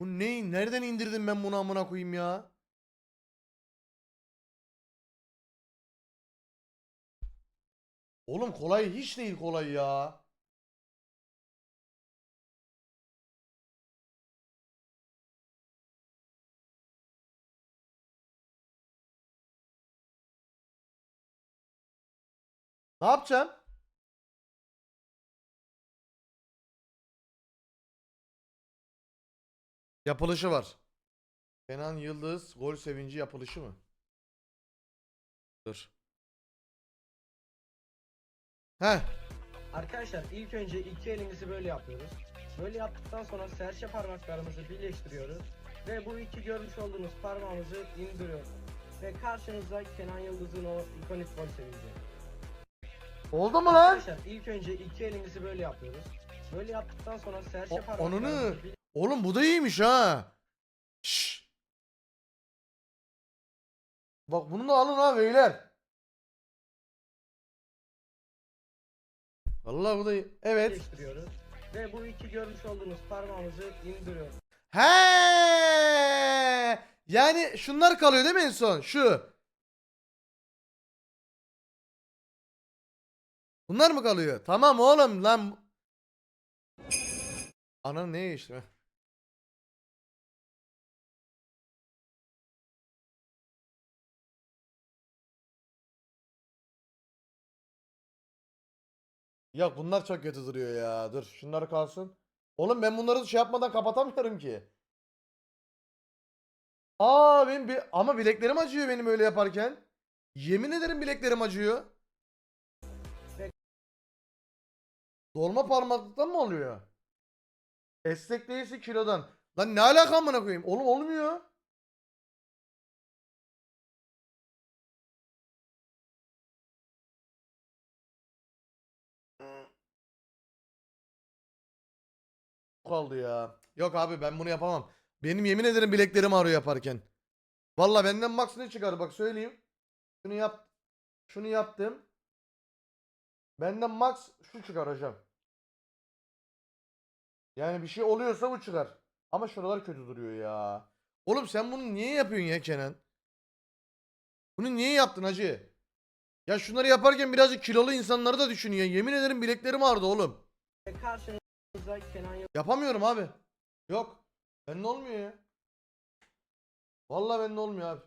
Bu ne? Nereden indirdim ben bunu amına koyayım ya? Oğlum kolay hiç değil kolay ya. Ne yapacağım? Yapılışı var. Kenan Yıldız gol sevinci yapılışı mı? Dur. Heh. Arkadaşlar ilk önce iki elimizi böyle yapıyoruz. Böyle yaptıktan sonra serçe parmaklarımızı birleştiriyoruz. Ve bu iki görmüş olduğunuz parmağımızı indiriyoruz. Ve karşınızda Kenan Yıldız'ın o ikonik gol sevinci. Oldu mu lan? Arkadaşlar ilk önce iki elimizi böyle yapıyoruz. Böyle yaptıktan sonra serçe O- parmaklarımızı onunu- birleştiriyoruz. Oğlum bu da iyiymiş ha. Şşş. Bak bunu da alın ha beyler. Vallahi bu da iyi. Evet. birleştiriyoruz. Ve bu iki görmüş olduğunuz parmağımızı indiriyoruz. He. Yani şunlar kalıyor değil mi en son? Şu. Bunlar mı kalıyor? Tamam oğlum lan. Ana ne işte? Yok bunlar çok kötü duruyor ya. Dur şunları kalsın. Oğlum ben bunları şey yapmadan kapatamıyorum ki. Aa benim bir ama bileklerim acıyor benim öyle yaparken. Yemin ederim bileklerim acıyor. Dolma parmaklıktan mı oluyor? Esnek değilse kilodan. Lan ne alaka amına koyayım? Oğlum olmuyor. Kaldı ya. Yok abi ben bunu yapamam. Benim yemin ederim bileklerim ağrıyor yaparken. Valla benden max ne çıkar bak söyleyeyim. Şunu yap. Şunu yaptım. Benden max şu çıkar hocam. Yani bir şey oluyorsa bu çıkar. Ama şuralar kötü duruyor ya. Oğlum sen bunu niye yapıyorsun ya Kenan? Bunu niye yaptın hacı? Ya şunları yaparken birazcık kilolu insanları da düşünüyor. Yemin ederim bileklerim ağrıdı oğlum. Yıldız Yapamıyorum abi. Yok. Bende olmuyor ya. Vallahi bende olmuyor abi.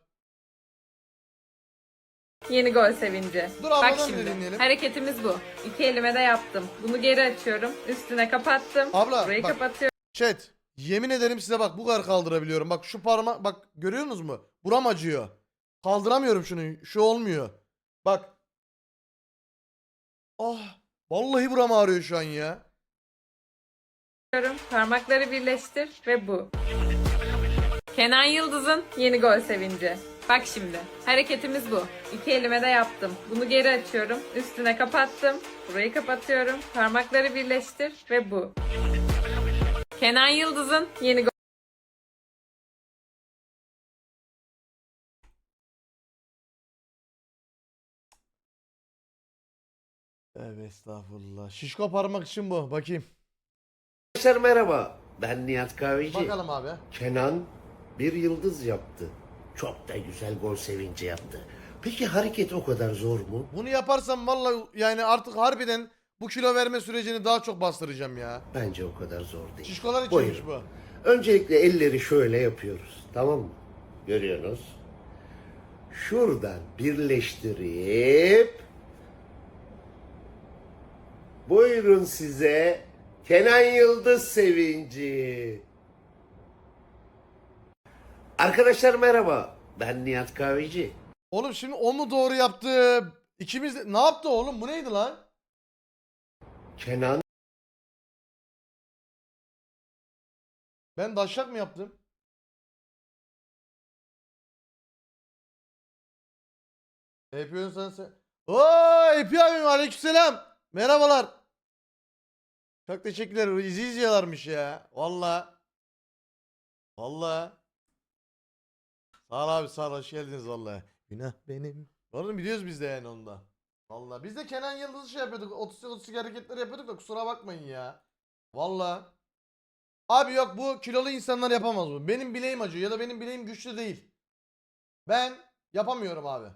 Yeni gol sevinci. Dur Bak abladan bir şimdi. dinleyelim. Hareketimiz bu. İki elime de yaptım. Bunu geri açıyorum. Üstüne kapattım. Abla, Burayı bak. kapatıyorum. Chat. Yemin ederim size bak bu kadar kaldırabiliyorum. Bak şu parmak bak görüyorsunuz mu? Buram acıyor. Kaldıramıyorum şunu. Şu olmuyor. Bak. Ah. Vallahi buram ağrıyor şu an ya. Parmakları birleştir ve bu. Kenan Yıldız'ın yeni gol sevinci. Bak şimdi. Hareketimiz bu. İki elime de yaptım. Bunu geri açıyorum. Üstüne kapattım. Burayı kapatıyorum. Parmakları birleştir ve bu. Kenan Yıldız'ın yeni gol Evet estağfurullah. Şişko parmak için bu. Bakayım. Arkadaşlar merhaba. Ben Nihat Kahveci. Bakalım abi. Kenan bir yıldız yaptı. Çok da güzel gol sevinci yaptı. Peki hareket o kadar zor mu? Bunu yaparsam vallahi yani artık harbiden bu kilo verme sürecini daha çok bastıracağım ya. Bence o kadar zor değil. Şişkolar içinmiş bu. Buyurun. Öncelikle elleri şöyle yapıyoruz. Tamam mı? Görüyorsunuz. Şuradan birleştirip buyurun size Kenan Yıldız sevinci. Arkadaşlar merhaba. Ben Nihat Kahveci. Oğlum şimdi o mu doğru yaptı? İkimiz de... Ne yaptı oğlum? Bu neydi lan? Kenan Ben daşak mı yaptım? Yapıyorsun sen sen. Oo Epi abim aleykümselam. Merhabalar. Çok teşekkürler. İzi izliyorlarmış ya. Valla. Valla. Sağ ol abi sağ ol. Hoş geldiniz valla. Günah benim. Oğlum biliyoruz biz de yani onda. Valla. Biz de Kenan Yıldız'ı şey yapıyorduk. 30 30 hareketler yapıyorduk da kusura bakmayın ya. Valla. Abi yok bu kilolu insanlar yapamaz bu. Benim bileğim acıyor ya da benim bileğim güçlü değil. Ben yapamıyorum abi.